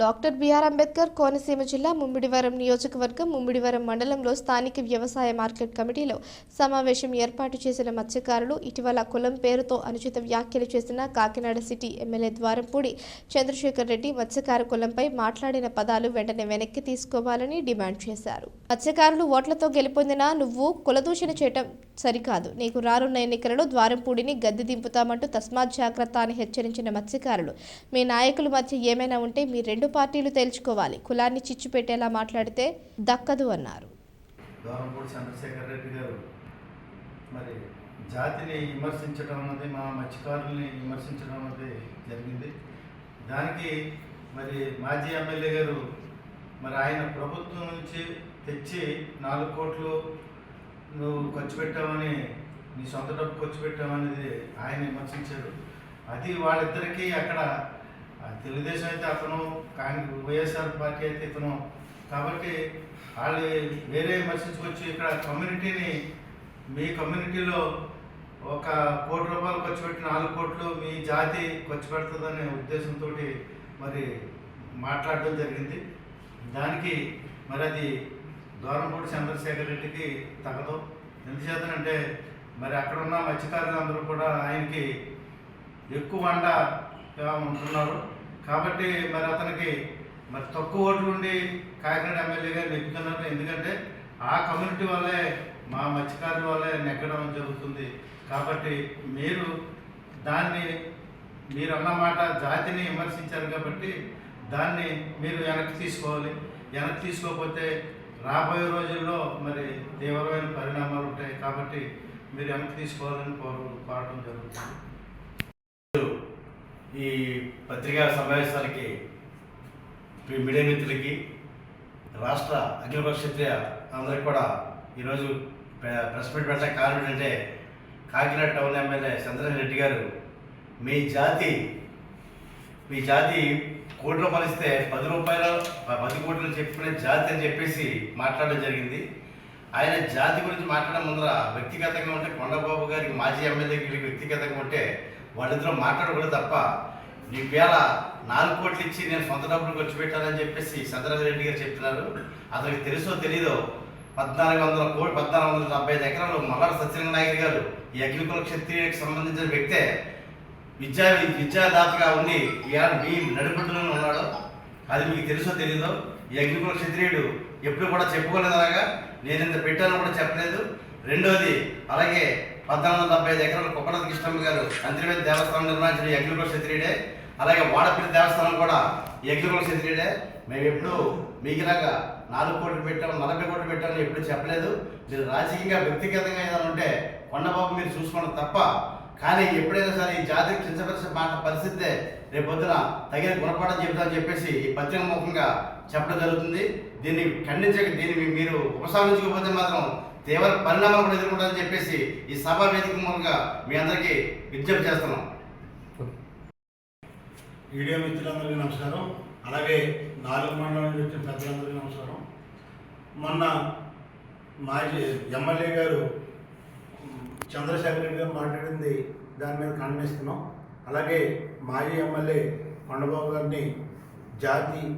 Doctor BR Ambedkar Konaseema జిల్లా ముమ్మిడివరం నియోజకవర్గం ముమ్మిడివరం మండలంలో స్థానిక వ్యవసాయ మార్కెట్ కమిటీలో సమావేశం ఏర్పాటు చేసిన మత్స్యకారులు ఇటీవల కులం పేరుతో అనుచిత వ్యాఖ్యలు చేసిన కాకినాడ సిటీ ఎమ్మెల్యే ద్వారంపూడి చంద్రశేఖర్ రెడ్డి మత్స్యకార కులంపై మాట్లాడిన పదాలు వెంటనే వెనక్కి తీసుకోవాలని డిమాండ్ చేశారు. మత్స్యకారులు ఓట్లతో గెలుపొందిన నువ్వు కులదూషణ చేయటం సరికాదు. నీకు రానున్న ఎన్నికలలో ద్వారంపూడిని గద్దె దింపుతామంటూ తస్మాత్ జాగ్రత్త అని హెచ్చరించిన మత్స్యకారులు. మీ నాయకుల మధ్య ఏమైనా ఉంటే మీ రెండు పార్టీలు తేల్చుకోవాలి. కులాన్ని చిచ్చు పెట్టేలా మాట్లాడితే దక్కదు అన్నారు. మరి జాతిని విమర్శించడం అన్నది మా మత్స్యకారుల్ని విమర్శించడం అన్నది జరిగింది. దానికి మరి మాజీ ఎమ్మెల్యే గారు మరి ఆయన ప్రభుత్వం నుంచి తెచ్చి నాలుగు కోట్లు నువ్వు ఖర్చు పెట్టావని నీ సొంత డబ్బు ఖర్చు పెట్టావనేది ఆయన విమర్శించారు. అది వాళ్ళిద్దరికీ అక్కడ తెలుగుదేశం అయితే అతను కాంగ్రెస్ వైఎస్ఆర్ పార్టీ అయితే ఇతను. కాబట్టి వాళ్ళు వేరే విమర్శించుకొచ్చి ఇక్కడ కమ్యూనిటీని మీ కమ్యూనిటీలో ఒక కోటి రూపాయలు ఖర్చు పెట్టి నాలుగు కోట్లు మీ జాతి ఖర్చు పెడుతుందనే ఉద్దేశంతో మరి మాట్లాడడం జరిగింది. దానికి మరి అది దూరంపూడి చంద్రశేఖర్ రెడ్డికి తగదు. ఎందుచేతనంటే మరి అక్కడ ఉన్న మత్స్యకారులందరూ కూడా ఆయనకి ఎక్కువ వండగా ఉంటున్నారు. కాబట్టి మరి అతనికి మరి తక్కువ ఓట్లు ఉండి కాకినాడ ఎమ్మెల్యేగా నెగ్గుతున్నారు ఎందుకంటే ఆ కమ్యూనిటీ వల్లే మా మత్స్యకారుల వల్లే నెగ్గడం జరుగుతుంది. కాబట్టి మీరు దాన్ని మీరు అన్న మాట జాతిని విమర్శించారు కాబట్టి దాన్ని మీరు వెనక్కి తీసుకోవాలి. వెనక్కి తీసుకోకపోతే రాబోయే రోజుల్లో మరి తీవ్రమైన పరిణామాలు ఉంటాయి కాబట్టి మీరు వెనక్కి తీసుకోవాలని కోరు కోరడం జరుగుతుంది. ఈ పత్రికా సమావేశాలకి మీ మీడియా మిత్రులకి రాష్ట్ర అఖిలపక్ష క్షత్రియ అందరికి కూడా ఈరోజు ప్రెస్ మీట్ పెట్టే కారణం ఏంటంటే కాకినాడ టౌన్ ఎమ్మెల్యే చంద్రశేఖర్ రెడ్డి గారు మీ జాతి మీ జాతి కోటి రూపాయలు ఇస్తే పది రూపాయలు పది కోట్లు చెప్పుకునే జాతి అని చెప్పేసి మాట్లాడడం జరిగింది. ఆయన జాతి గురించి మాట్లాడడం ముందర వ్యక్తిగతంగా ఉంటే కొండబాబు గారికి మాజీ ఎమ్మెల్యే వ్యక్తిగతంగా ఉంటే వాళ్ళిద్దరూ మాట్లాడకూడదు తప్ప నీవేళ నాలుగు కోట్లు ఇచ్చి నేను సొంత డబ్బులు ఖర్చు పెట్టానని చెప్పేసి చంద్రబాబు రెడ్డి గారు చెప్తున్నారు. అతనికి తెలుసో తెలీదో పద్నాలుగు వందల కోటి పద్నాలుగు వందల డెబ్బై ఐదు ఎకరాలు మల్లారు సత్యనారాయణ నాయక్ గారు ఈ అగ్నికుల క్షత్రియుడికి సంబంధించిన వ్యక్తే విద్యా విద్యాదాతగా ఉండి ఇవాళ మీ నడుపుడులో ఉన్నాడు అది మీకు తెలుసో తెలీదో ఈ అగ్నికుల క్షత్రియుడు ఎప్పుడు కూడా చెప్పుకోలేదు అలాగా నేను ఇంత పెట్టాను కూడా చెప్పలేదు. రెండోది అలాగే పద్నాలుగు వందల డెబ్బై ఐదు ఎకరాల కుప్పల కృష్ణమ్మ గారు అంతర్వేద దేవస్థానం నిర్మించిన యజ్ఞకుల క్షత్రియుడే. అలాగే వాడపల్లి దేవస్థానం కూడా ఈ క్షత్రియుడే. మేము ఎప్పుడు మీకులాగా నాలుగు కోట్లు పెట్టాము నలభై కోట్లు పెట్టామని ఎప్పుడు చెప్పలేదు. మీరు రాజకీయంగా వ్యక్తిగతంగా ఏదైనా ఉంటే కొండబాబు మీరు చూసుకోవడం తప్ప కానీ ఎప్పుడైనా సరే ఈ జాతికి కించపరిచే మాట పరిస్థితే రేపొద్దున తగిన గుణపాఠం చెబుతామని చెప్పేసి ఈ పత్రిక ముఖంగా చెప్పడం జరుగుతుంది. దీన్ని ఖండించక దీన్ని మీరు ఉపసంహరించకపోతే మాత్రం తీవ్ర పరిణామాలు కూడా ఎదుర్కొంటారని చెప్పేసి ఈ సభా వేదిక మూలంగా మీ అందరికీ విజ్ఞప్తి చేస్తున్నాం. వీడియో మిత్రులందరికీ నమస్కారం. అలాగే నాలుగు మండలం నుంచి వచ్చిన పెద్దలందరికీ నమస్కారం. మొన్న మాజీ ఎమ్మెల్యే గారు చంద్రశేఖర్ రెడ్డి గారు మాట్లాడింది దాని మీద ఖండిస్తున్నాం అలాగే మాజీ ఎమ్మెల్యే కొండబాబు గారిని జాతి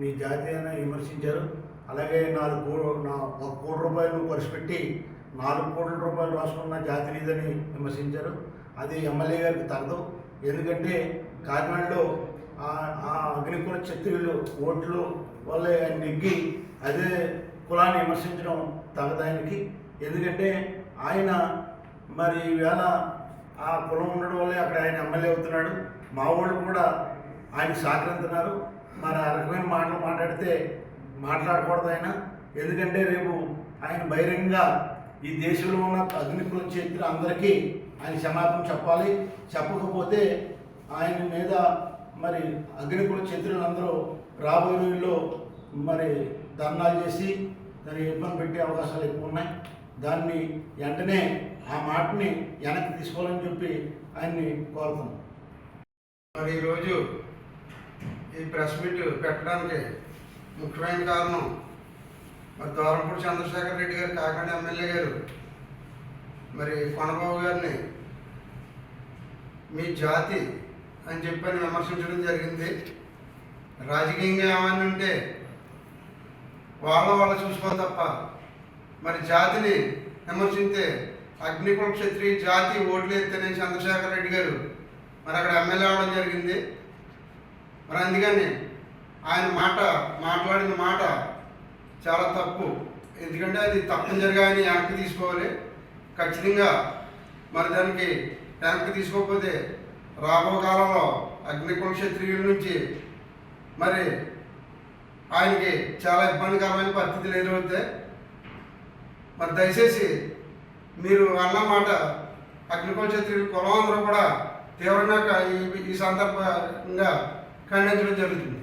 మీ జాతి అని విమర్శించారు. అలాగే నాలుగు నా ఒక కోటి రూపాయలు ఖర్చు పెట్టి నాలుగు కోట్ల రూపాయలు రాసుకున్న జాతి లేదని విమర్శించారు. అది ఎమ్మెల్యే గారికి తగదు. ఎందుకంటే కాకినాడలో ఆ- అగ్నికుల క్షత్రియులు ఓట్లు వల్ల ఆయన నెగ్గి అదే కులాన్ని విమర్శించడం తగదానికి ఎందుకంటే ఆయన మరి ఈవేళ ఆ కులం ఉండడం వల్లే అక్కడ ఆయన ఎమ్మెల్యే అవుతున్నాడు. మా వాళ్ళు కూడా ఆయన సహకరిస్తున్నారు. మరి ఆ రకమైన మాటలు మాట్లాడితే మాట్లాడకూడదు ఆయన. ఎందుకంటే రేపు ఆయన బహిరంగ ఈ దేశంలో ఉన్న అగ్నికుల చరిత్ర అందరికీ ఆయన క్షమాపణ చెప్పాలి. చెప్పకపోతే ఆయన మీద మరి అగ్నికుల చరిత్రలందరూ రాబోయే రోజుల్లో మరి ధర్నాలు చేసి దాన్ని ఇబ్బంది పెట్టే అవకాశాలు ఎక్కువ ఉన్నాయి. దాన్ని వెంటనే ఆ మాటని వెనక్కి తీసుకోవాలని చెప్పి ఆయన్ని కోరుతున్నాం. మరి ఈరోజు ఈ ప్రెస్ మీట్ పెట్టడానికి ముఖ్యమైన కారణం మరి దోరంపూడి చంద్రశేఖర్ రెడ్డి గారు కాకినాడ ఎమ్మెల్యే గారు మరి కొనబాబు గారిని మీ జాతి అని చెప్పని విమర్శించడం జరిగింది. రాజకీయంగా ఏమని ఉంటే వాళ్ళ వాళ్ళ చూసుకోవాలి తప్ప మరి జాతిని విమర్శించే అగ్నికుల క్షత్రియ జాతి ఓట్లు ఎత్తేనే చంద్రశేఖర్ రెడ్డి గారు. మరి అక్కడ ఎమ్మెల్యే అవడం జరిగింది. మరి అందుకని ఆయన మాట మాట్లాడిన మాట చాలా తప్పు. ఎందుకంటే అది తప్పనిసరిగా ఆయన వెనక్కి తీసుకోవాలి. ఖచ్చితంగా మరి దానికి వెనక్కి తీసుకోకపోతే రాబో కాలంలో అగ్నికుల క్షత్రియుల నుంచి మరి ఆయనకి చాలా ఇబ్బందికరమైన పరిస్థితులు ఎదురవుతాయి. మరి దయచేసి మీరు అన్నమాట మాట కులం అందరూ కూడా తీవ్రంగా ఈ సందర్భంగా ఖండించడం జరుగుతుంది.